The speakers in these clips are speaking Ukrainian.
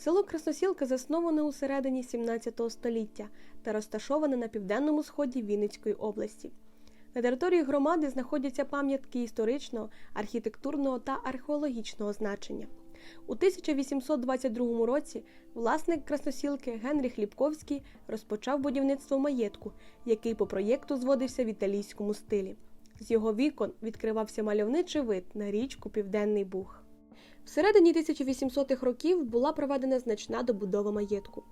Село Красносілка засноване у середині 17 століття та розташоване на південному сході Вінницької області. На території громади знаходяться пам'ятки історичного, архітектурного та археологічного значення. У 1822 році власник Красносілки Генріх Ліпковський розпочав будівництво маєтку, який по проєкту зводився в італійському стилі. З його вікон відкривався мальовничий вид на річку Південний Буг. Всередині 1800-х років була проведена значна добудова маєтку.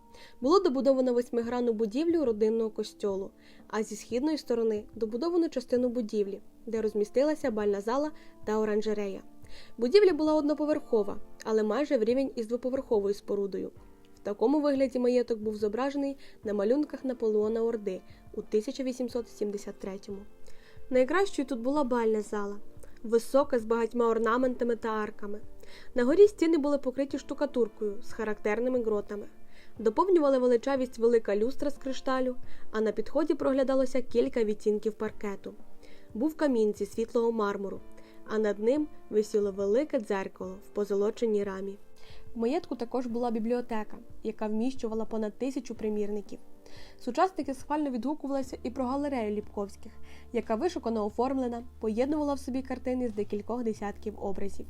Було добудовано восьмигранну будівлю родинного костьолу, а зі східної сторони добудовано частину будівлі, де розмістилася бальна зала та оранжерея. Будівля була одноповерхова, але майже в рівень із двоповерховою спорудою. В такому вигляді маєток був зображений на малюнках Наполеона Орди у 1873-му. Найкращою тут була бальна зала, висока з багатьма орнаментами та арками. На горі стіни були покриті штукатуркою з характерними гротами. Доповнювали величавість велика люстра з кришталю, а на підході проглядалося кілька відтінків паркету. Був камін зі світлого мармуру, а над ним висіло велике дзеркало в позолоченій рамі. В маєтку також була бібліотека, яка вміщувала понад тисячу примірників. Сучасники схвально відгукувалися і про галерею Ліпковських, яка вишукано оформлена, поєднувала в собі картини з декількох десятків образів.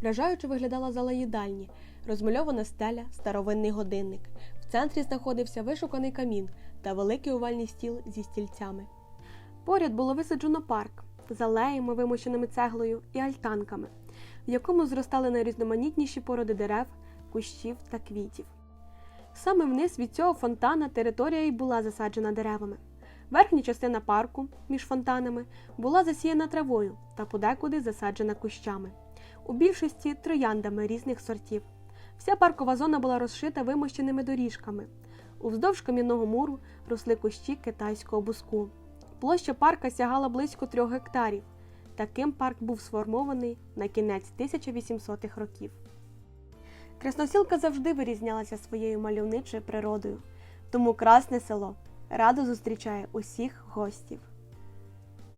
Вражаюче виглядала зала їдальні, розмальована стеля, старовинний годинник. В центрі знаходився вишуканий камін та великий овальний стіл зі стільцями. Поряд було висаджено парк з алеями, вимощеними цеглою і альтанками, в якому зростали найрізноманітніші породи дерев, кущів та квітів. Саме вниз від цього фонтана територія й була засаджена деревами. Верхня частина парку між фонтанами була засіяна травою та подекуди засаджена кущами. У більшості трояндами різних сортів. Вся паркова зона була розшита вимощеними доріжками. Уздовж кам'яного муру росли кущі китайського буску. Площа парка сягала близько трьох гектарів. Таким парк був сформований на кінець 1800-х років. Красносілка завжди вирізнялася своєю мальовничою природою, тому красне село радо зустрічає усіх гостів.